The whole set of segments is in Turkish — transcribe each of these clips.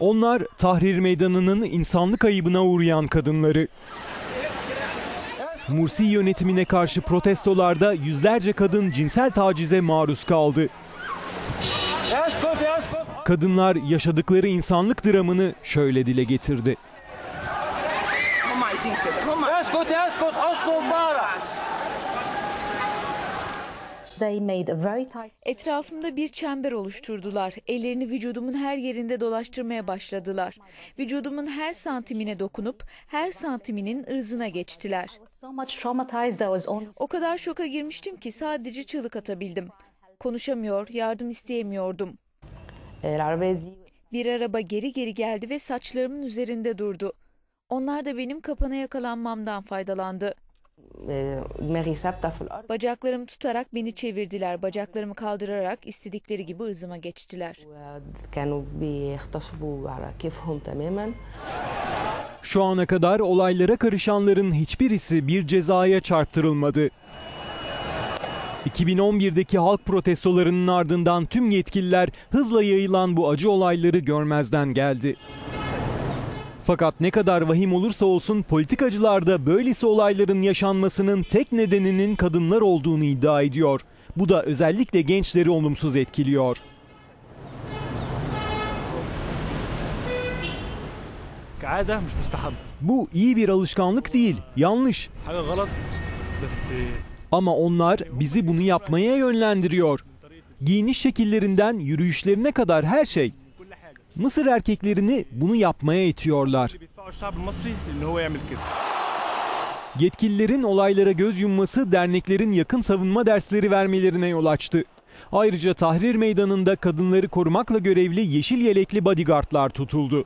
Onlar Tahrir Meydanı'nın insanlık ayıbına uğrayan kadınları. Mursi yönetimine karşı protestolarda yüzlerce kadın cinsel tacize maruz kaldı. Kadınlar yaşadıkları insanlık dramını şöyle dile getirdi. Etrafımda bir çember oluşturdular. Ellerini vücudumun her yerinde dolaştırmaya başladılar. Vücudumun her santimine dokunup her santiminin ırzına geçtiler. O kadar şoka girmiştim ki sadece çığlık atabildim. Konuşamıyor, yardım isteyemiyordum. Bir araba geri geri geldi ve saçlarımın üzerinde durdu. Onlar da benim kapana yakalanmamdan faydalandı. Bacaklarımı tutarak beni çevirdiler. Bacaklarımı kaldırarak istedikleri gibi ırzıma geçtiler. Şu ana kadar olaylara karışanların hiçbirisi bir cezaya çarptırılmadı. 2011'deki halk protestolarının ardından tüm yetkililer hızla yayılan bu acı olayları görmezden geldi. Fakat ne kadar vahim olursa olsun politikacılarda böylesi olayların yaşanmasının tek nedeninin kadınlar olduğunu iddia ediyor. Bu da özellikle gençleri olumsuz etkiliyor. Bu iyi bir alışkanlık değil, yanlış. Ama onlar bizi bunu yapmaya yönlendiriyor. Giyiniş şekillerinden yürüyüşlerine kadar her şey. Mısır erkeklerini bunu yapmaya itiyorlar. Yetkililerin olaylara göz yumması derneklerin yakın savunma dersleri vermelerine yol açtı. Ayrıca Tahrir Meydanı'nda kadınları korumakla görevli yeşil yelekli bodyguardlar tutuldu.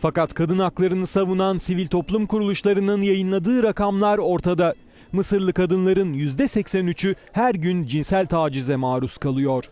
Fakat kadın haklarını savunan sivil toplum kuruluşlarının yayınladığı rakamlar ortada. Mısırlı kadınların %83'ü her gün cinsel tacize maruz kalıyor.